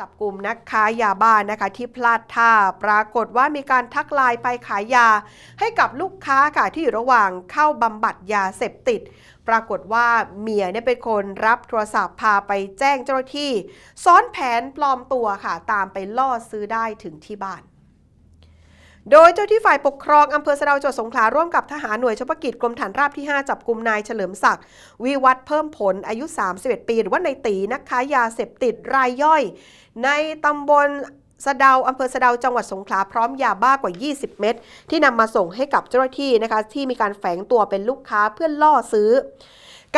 จับกลุ่มนักค้ายาบ้านะคะที่พลาดท่าปรากฏว่ามีการทักไลน์ไปขายยา ให้กับลูกค้าค่ะที่อยู่ระหว่างเข้าบำบัดยาเสพติด ปรากฏว่าเมียเนี่ยเป็นคนรับโทรศัพท์พาไปแจ้งเจ้าหน้าที่ ซ้อนแผนปลอมตัวค่ะ ตามไปล่อซื้อได้ถึงที่บ้าน โดยเจ้าที่ฝ่ายปกครองอำเภอสะเดาจังหวัดสงขลาร่วมกับทหารหน่วยเฉพาะกิจกรมฐานราบที่ 5 จับกลุ่มนายเฉลิมศักดิ์วิวัฒน์เพิ่มผลอายุ 31 ปี หรือว่านายตีนักค้ายาเสพติดรายย่อย ในตำบลสะเดาอำเภอสะเดาจังหวัดสงขลาพร้อมยาบ้ากว่า 20 เม็ดที่นำมาส่งให้กับเจ้าหน้าที่นะคะที่มีการแฝงตัวเป็นลูกค้าเพื่อล่อซื้อ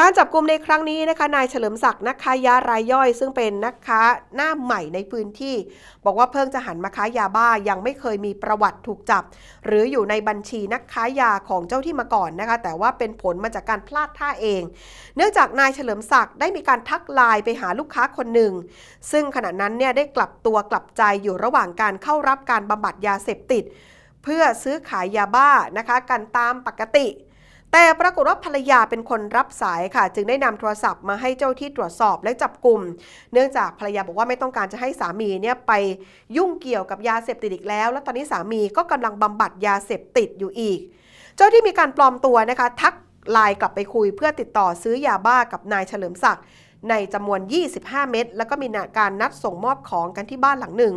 การจับกลุ่มในครั้งนี้นะคะ นายเฉลิมศักดิ์นักค้ายารายย่อย ซึ่งเป็นนักค้าหน้าใหม่ในพื้นที่ บอกว่าเพิ่งจะหันมาค้ายาบ้ายังไม่เคยมีประวัติถูกจับ หรืออยู่ในบัญชีนักค้ายาของเจ้าที่มาก่อนนะคะ แต่ว่าเป็นผลมาจากการพลาดท่าเอง เนื่องจากนายเฉลิมศักดิ์ได้มีการทักไลน์ไปหาลูกค้าคนหนึ่ง ซึ่งขณะนั้นเนี่ยได้กลับตัวกลับใจอยู่ระหว่างการเข้ารับการบำบัดยาเสพติด เพื่อซื้อขายยาบ้านะคะกันตามปกติ แต่ปรากฏว่าภรรยาเป็นคนรับสายค่ะ จึงได้นำโทรศัพท์มาให้เจ้าที่ตรวจสอบและจับกลุ่ม เนื่องจากภรรยาบอกว่าไม่ต้องการจะให้สามีเนี่ยไปยุ่งเกี่ยวกับยาเสพติดอีกแล้ว แล้วตอนนี้สามีก็กำลังบำบัดยาเสพติดอยู่อีก เจ้าที่มีการปลอมตัวนะคะทักไลน์กลับไปคุยเพื่อติดต่อซื้อยาบ้ากับนายเฉลิมศักดิ์ในจำนวน 25 เม็ด แล้วก็มีการนัดส่งมอบของกันที่บ้านหลังหนึ่ง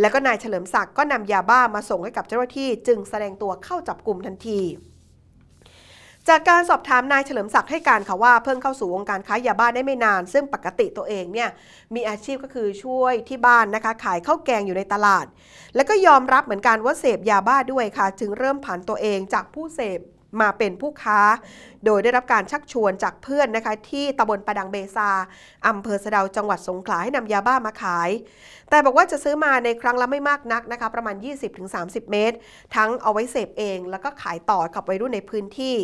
แล้วก็นายเฉลิมศักดิ์ก็นำยาบ้ามาส่งให้กับเจ้าหน้าที่ จึงแสดงตัวเข้าจับกลุ่มทันที จากการสอบถามนายเฉลิมศักดิ์ให้การค่ะว่าเพิ่งเข้าสู่วงการค้ายาบ้าได้ไม่นาน ซึ่งปกติตัวเองเนี่ยมีอาชีพก็คือช่วยที่บ้านนะคะ ขายข้าวแกงอยู่ในตลาด แล้วก็ยอมรับเหมือนกันว่าเสพยาบ้าด้วยค่ะ จึงเริ่มผันตัวเองจากผู้เสพ มาเป็นผู้ค้า โดยได้รับการชักชวนจากเพื่อนนะคะที่ตำบลประดังเบซาอำเภอสะดาวจังหวัดสงขลาให้นำยาบ้ามาขาย แต่บอกว่าจะซื้อมาในครั้งละไม่มากนักนะคะประมาณ 20-30 เมตร ทั้งเอาไว้เสพเอง แล้วก็ขายต่อกับวัยรุ่นในพื้นที่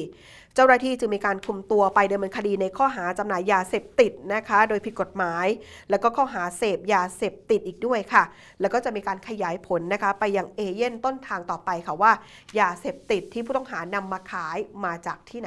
เจ้าหน้าที่จึงมีการคุมตัวไปดำเนินคดีในข้อหาจำหน่ายยาเสพติดนะคะ โดยผิดกฎหมาย แล้วก็ข้อหาเสพยาเสพติดอีกด้วยค่ะ แล้วก็จะมีการขยายผลนะคะไปยังเอเย่นต้นทางต่อไปค่ะว่ายาเสพติดที่ผู้ต้องหานำมาขายมาจากที่ไหน